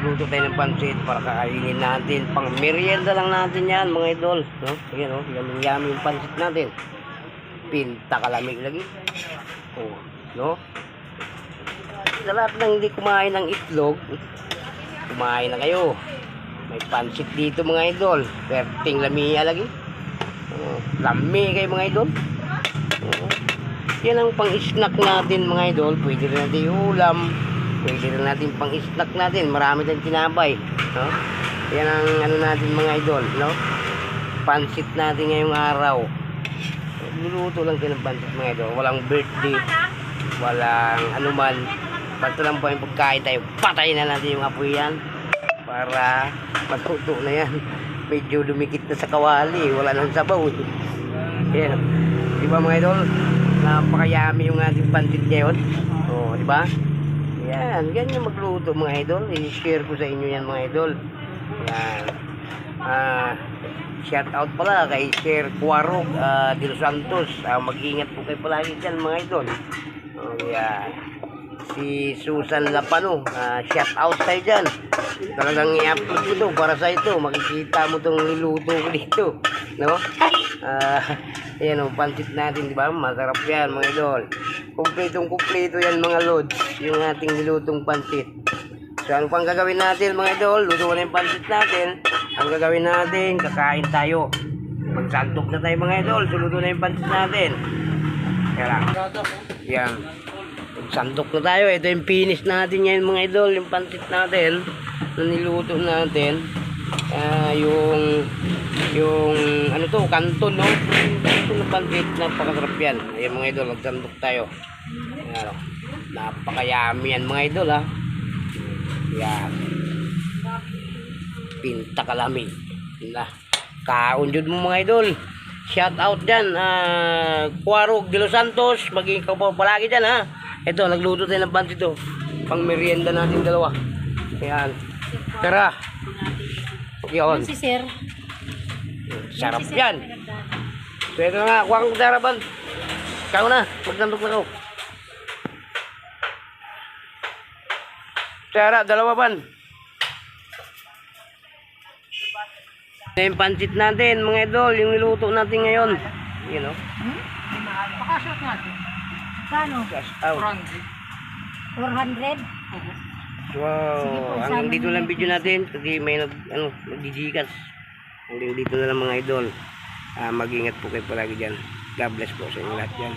Magluluto tayo ng pansit para kakainin natin. Pang merienda lang natin yan mga idol. No? Ayan o, yummy yummy yung pansit natin. Pinta kalamig lagi. Oh, no? Sa lahat ng hindi kumain ng itlog, kumain na kayo. May pansit dito mga idol. Perting lamia lagi. Oh, lami kayo mga idol. Oh. Yan ang pang-snack natin mga idol. Pwede rin natin ulam. Pwede rin natin pang-snack natin. Marami tayong tinapay. No? Yan ang ano natin mga idol. No? Pansit natin ngayong araw. Luluto lang tayo ng pansit mga idol. Walang birthday. Walang anuman. Basta lang po yung pagkain tayo. Patayin na natin yung apoy yan. Para matuto na yan. Medyo dumikit na sa kawali. Wala nang sabaw. Yan. Di ba mga idol? Napakayami yung ating pansit ngayon. Oo, di ba? Yan, ganyan magluto mga idol. I-share ko sa inyo yan mga idol. Yan. Ah, shout out pala kay Sir Cuarog ah, de los Santos. Ah, mag-ingat po kayo palagi dyan mga idol. Oh, yan. Si Susan Lapano, ah, shout out tayo dyan. Talagang i-upload ko to para sa ito. Makikita mo itong niluto ko dito. No? Ah, ayan o, pansit natin, di ba? Masarap yan, mga idol. Kumpletong kumpleto yan, mga lods. Yung ating nilutong pansit. So, ano pang gagawin natin, mga idol? Luto na yung pansit natin. Ang gagawin natin, kakain tayo. Magsantok na tayo, mga idol. Suluto na yung pansit natin. Kaya. Yan. Sandok na tayo. Ito yung finish natin ngayon mga idol. Yung pansit natin. Na niluto natin. Ah, yung yung ano to, kanton no? Kanton ng pansit. Napakasarap yan. Ayan mga idol. Magsandok tayo. Ayan, oh. Napakayami yan mga idol ha. Yan. Pinta kalami. Na. Kaon jud mo mga idol. Shout out dyan. Uh, Cuarog de los Santos. Maging ikaw pa palagi dyan ha. Ito, nagluto tayo ng pansit to. Pang merienda natin dalawa. Ayan. Tara. Yun. Si Sir. Sarap yan. So ito nga. Kuha kong kutara ban. Ikaw na. Magdandok na ko. Tara, dalawa ban. Ito yung pansit natin, mga idol. Yung niluto natin ngayon. You know. Pakasot natin. Kano? Cash out. 400? Wow. Sige po, Hanggang dito lang video natin. Kasi may nag, ano, nagjijikas. Hanggang dito na lang mga idol. Ah, mag-ingat po kayo palagi dyan. God bless po sa inyo lahat dyan.